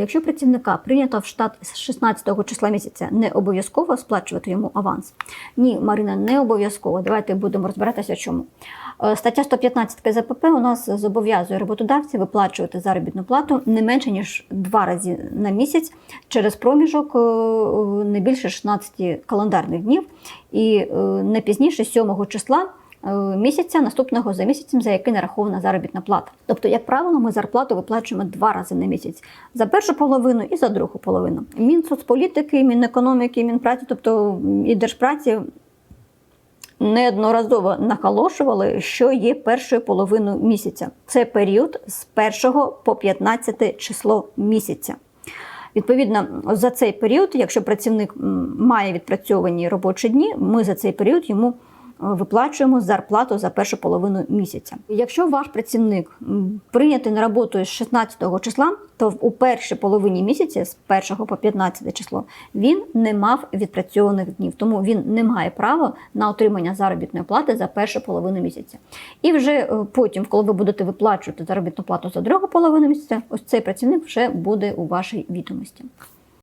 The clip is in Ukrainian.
Якщо працівника прийнято в штат з 16 числа місяця, не обов'язково сплачувати йому аванс. Ні, Марина, не обов'язково. Давайте будемо розбиратися, чому. Е, Стаття 115 КЗПП у нас зобов'язує роботодавців виплачувати заробітну плату не менше ніж два рази на місяць через проміжок е, не більше 16 календарних днів і е, не пізніше 7 числа місяця наступного за місяцем, за який нарахована заробітна плата. Тобто, як правило, ми зарплату виплачуємо два рази на місяць за першу половину і за другу половину. Мінсоцполітики, Мінекономіки, Мінпраці, тобто і Держпраці неодноразово наголошували, що є першою половиною місяця. Це період з 1 по 15 число місяця. Відповідно, за цей період, якщо працівник має відпрацьовані робочі дні, ми за цей період йому е, виплачуємо зарплату за першу половину місяця. Якщо ваш працівник прийнятий на роботу з 16 числа, то у першій половині місяця з 1 по 15 число він не мав відпрацьованих днів, тому він не має права на отримання заробітної плати за першу половину місяця. І вже е, потім, коли ви будете виплачувати заробітну плату за другу половину місяця, ось цей працівник вже буде у вашій відомості.